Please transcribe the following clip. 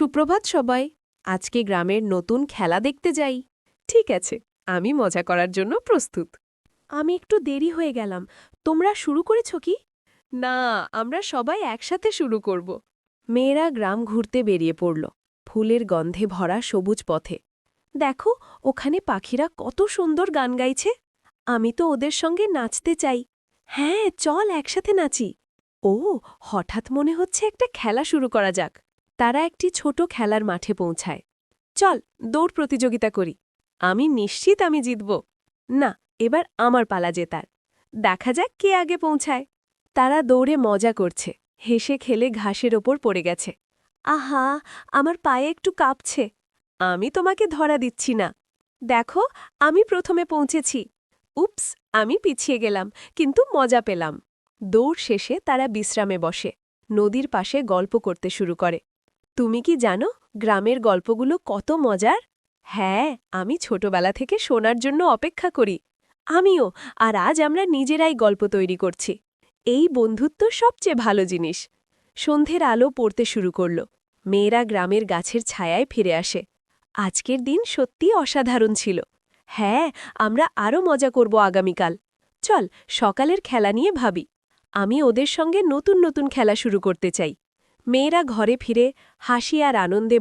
সুপ্রভাত সবাই। আজকে গ্রামের নতুন খেলা দেখতে যাই। ঠিক আছে, আমি মজা করার জন্য প্রস্তুত। আমি একটু দেরি হয়ে গেলাম। তোমরা শুরু করেছ কি? না, আমরা সবাই একসাথে শুরু করব। মেয়েরা গ্রাম ঘুরতে বেরিয়ে পড়ল। ফুলের গন্ধে ভরা সবুজ পথে। দেখো, ওখানে পাখিরা কত সুন্দর গান গাইছে। আমি তো ওদের সঙ্গে নাচতে চাই। হ্যাঁ চল একসাথে নাচি। ও, হঠাৎ মনে হচ্ছে একটা খেলা শুরু করা যাক। তারা একটি ছোট খেলার মাঠে পৌঁছায়। চল, দৌড় প্রতিযোগিতা করি। আমি নিশ্চিত আমি জিতব। না, এবার আমার পালা জেতার। দেখা যাক কে আগে পৌঁছায়। তারা দৌড়ে মজা করছে। হেসে খেলে ঘাসের ওপর পড়ে গেছে। আহা, আমার পায়ে একটু কাঁপছে। আমি তোমাকে ধরা দিচ্ছি না। দেখো, আমি প্রথমে পৌঁছেছি। উপস, আমি পিছিয়ে গেলাম, কিন্তু মজা পেলাম। দৌড় শেষে তারা বিশ্রামে বসে। নদীর পাশে গল্প করতে শুরু করে। তুমি কি জানো গ্রামের গল্পগুলো কত মজার? হ্যাঁ আমি ছোটবেলা থেকে শোনার জন্য অপেক্ষা করি। আমিও, আর আজ আমরা নিজেরাই গল্প তৈরি করছি। এই বন্ধুত্ব সবচেয়ে ভালো জিনিস। সন্ধ্যের আলো পড়তে শুরু করল। মেয়েরা গ্রামের গাছের ছায়ায় ফিরে আসে। আজকের দিন সত্যি অসাধারণ ছিল। হ্যাঁ আমরা আরও মজা করব আগামীকাল। চল, সকালের খেলা নিয়ে ভাবি। আমি ওদের সঙ্গে নতুন নতুন খেলা শুরু করতে চাই। মেয়েরা ঘরে ফিরে হাসি আর আনন্দে